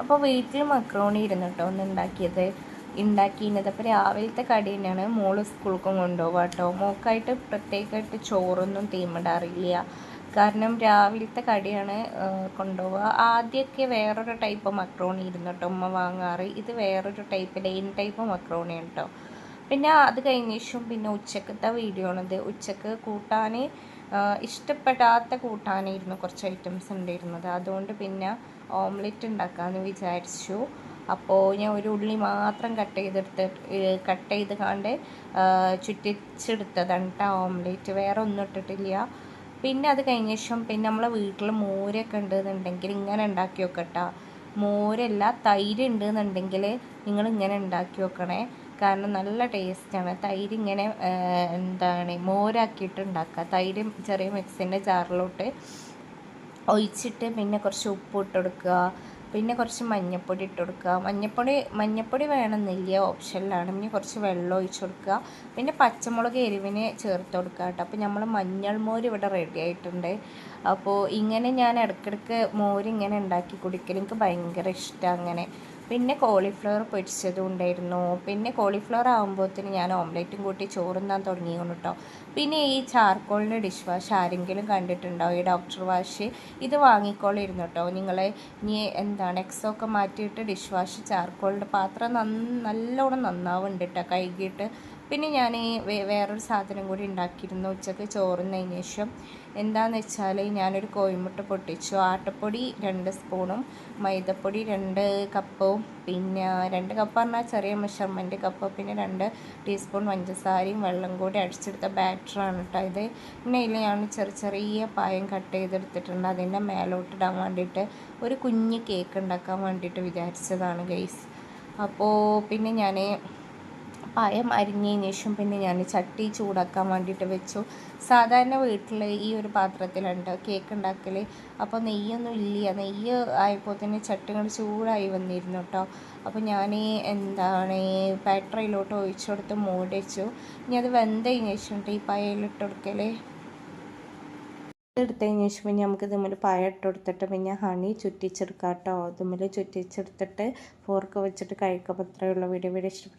അപ്പോൾ വീട്ടിൽ മക്രോണി ഇരുന്നു കേട്ടോ ഒന്ന് ഉണ്ടാക്കിയത്. ഉണ്ടാക്കിയിരുന്നത് അപ്പോൾ രാവിലത്തെ കടി തന്നെയാണ്. മോൾ സ്കൂൾക്കും കൊണ്ടുപോകുക കേട്ടോ മോക്കായിട്ട് പ്രത്യേകമായിട്ട് ചോറൊന്നും തീമിടാറില്ല കാരണം രാവിലത്തെ കടിയാണ് കൊണ്ടുപോവുക ആദ്യമൊക്കെ വേറൊരു ടൈപ്പ് മക്രോണി ഇരുന്നു കേട്ടോ ഉമ്മ വാങ്ങാറ്. ഇത് വേറൊരു ടൈപ്പ് ലൈൻ ടൈപ്പ് മക്രോണി കേട്ടോ പിന്നെ അത് കഴിഞ്ഞ ശേഷം പിന്നെ ഉച്ചക്കത്തെ വീഡിയോ ആണിത് ഉച്ചയ്ക്ക് കൂട്ടാൻ ഇഷ്ടപ്പെടാത്ത കൂട്ടാനായിരുന്നു കുറച്ച് ഐറ്റംസ് ഉണ്ടായിരുന്നത്. അതുകൊണ്ട് പിന്നെ ഓംലെറ്റ് ഉണ്ടാക്കാമെന്ന് വിചാരിച്ചു. അപ്പോൾ ഞാൻ ഒരു ഉള്ളി മാത്രം കട്ട് ചെയ്തെടുത്ത് കട്ട് ചെയ്ത് കണ്ട് ചുറ്റിച്ചെടുത്തതാണ് കേട്ടോ ഓംലെറ്റ്. വേറെ ഒന്നും ഇട്ടിട്ടില്ല. പിന്നെ അത് കഴിഞ്ഞ ശേഷം പിന്നെ നമ്മളെ വീട്ടിൽ മോരൊക്കെ ഉണ്ടെന്നുണ്ടെങ്കിൽ ഇങ്ങനെ ഉണ്ടാക്കി വെക്കട്ടോ. മോരല്ല തൈര് ഉണ്ടെന്നുണ്ടെങ്കിൽ നിങ്ങൾ ഇങ്ങനെ ഉണ്ടാക്കി വെക്കണേ. കാരണം നല്ല ടേസ്റ്റാണ്. തൈര് ഇങ്ങനെ എന്താണ് മോരാക്കിയിട്ട് ഉണ്ടാക്കുക തൈര് ചെറിയ മിക്സിന്റെ ചാറിലോട്ട് ഒഴിച്ചിട്ട് പിന്നെ കുറച്ച് ഉപ്പ് ഇട്ട് കൊടുക്കുക പിന്നെ കുറച്ച് മഞ്ഞൾപ്പൊടി ഇട്ട് കൊടുക്കുക മഞ്ഞൾപ്പൊടി മഞ്ഞൾപ്പൊടി വേണമെന്നില്ല ഓപ്ഷനിലാണ്. പിന്നെ കുറച്ച് വെള്ളം ഒഴിച്ച് കൊടുക്കുക. പിന്നെ പച്ചമുളക് എരിവിനെ ചേർത്ത് കൊടുക്കുക കേട്ടോ. അപ്പോൾ നമ്മൾ മഞ്ഞൾ മോര് ഇവിടെ റെഡി ആയിട്ടുണ്ട്. അപ്പോൾ ഇങ്ങനെ ഞാൻ ഇടയ്ക്കിടയ്ക്ക് മോര് ഇങ്ങനെ ഉണ്ടാക്കി കുടിക്കൽ എനിക്ക് ഭയങ്കര ഇഷ്ടമാണ് അങ്ങനെ. പിന്നെ കോളിഫ്ലവർ പൊരിച്ചതും ഉണ്ടായിരുന്നു പിന്നെ കോളിഫ്ലവർ ആകുമ്പോഴത്തേന് ഞാൻ ഓംലെറ്റും കൂട്ടി ചോറുന്നാൻ തുടങ്ങിയിരുന്നു കേട്ടോ പിന്നെ ഈ ചാർക്കോളിന്റെ ഡിഷ് വാഷ് ആരെങ്കിലും കണ്ടിട്ടുണ്ടാവും ഈ ഡോക്ടർ വാഷ് ഇത് വാങ്ങിക്കോളിരുന്നു കേട്ടോ നിങ്ങൾ ഇനി എന്താണ് എക്സൊക്കെ മാറ്റിയിട്ട് ഡിഷ് വാഷ് ചാർക്കോളിന്റെ പാത്രം നല്ലോണം നന്നാവുന്നുണ്ട് കേട്ടോ കഴുകിയിട്ട് പിന്നെ ഞാൻ വേറൊരു സാധനം കൂടി ഉണ്ടാക്കിയിരുന്നു ഉച്ചയ്ക്ക് ചോറുന്നതിന് ശേഷം. എന്താണെന്ന് വെച്ചാൽ ഞാനൊരു കോഴിമുട്ട പൊട്ടിച്ചു. ആട്ടപ്പൊടി രണ്ട് സ്പൂണും മൈദപ്പൊടി രണ്ട് കപ്പും പിന്നെ രണ്ട് കപ്പ് പറഞ്ഞാൽ ചെറിയ മെഷർമെന്റ് കപ്പ് പിന്നെ രണ്ട് ടീസ്പൂൺ പഞ്ചസാരയും വെള്ളം കൂടി അടിച്ചെടുത്ത ബാറ്ററാണ് കേട്ടോ ഇത്. പിന്നെ ഇതിൽ ഞാൻ ചെറിയ ചെറിയ പായം കട്ട് ചെയ്തെടുത്തിട്ടുണ്ട്. അതിന്റെ മേലോട്ടിടാൻ വേണ്ടിയിട്ട് ഒരു കുഞ്ഞ് കേക്ക് ഉണ്ടാക്കാൻ വേണ്ടിയിട്ട് വിചാരിച്ചതാണ് ഗൈസ് അപ്പോൾ പിന്നെ ഞാൻ പയം അരിഞ്ഞതിന് ശേഷം പിന്നെ ഞാൻ ചട്ടി ചൂടാക്കാൻ വേണ്ടിയിട്ട് വെച്ചു. സാധാരണ വീട്ടിൽ ഈ ഒരു പാത്രത്തിലുണ്ട് കേക്ക് ഉണ്ടാക്കൽ അപ്പോൾ നെയ്യൊന്നും ഇല്ല. നെയ്യ് ആയപ്പോൾ തന്നെ ചട്ടികൾ ചൂടായി വന്നിരുന്നു കേട്ടോ. അപ്പോൾ ഞാൻ എന്താണ് ബാറ്ററിയിലോട്ട് ഒഴിച്ചു കൊടുത്ത് മൂടിച്ചു ഇനി അത് വെന്തതിന് ശേഷം ഈ പയലിട്ട് കൊടുക്കൽ എടുത്തതിന് ശേഷം പിന്നെ നമുക്ക് ഇതുമ്മൽ പഴം ഇട്ട് കൊടുത്തിട്ട് പിന്നെ ഹണി ചുറ്റിച്ചെടുക്കാം കേട്ടോ. ഇതുമ്മൽ ചുറ്റിച്ചെടുത്തിട്ട് ഫോർക്ക് വെച്ചിട്ട് കഴിക്കുമ്പോൾ അത്രയുള്ള വീഡിയോ വീഡിയോ ഇഷ്ടപ്പെട്ടു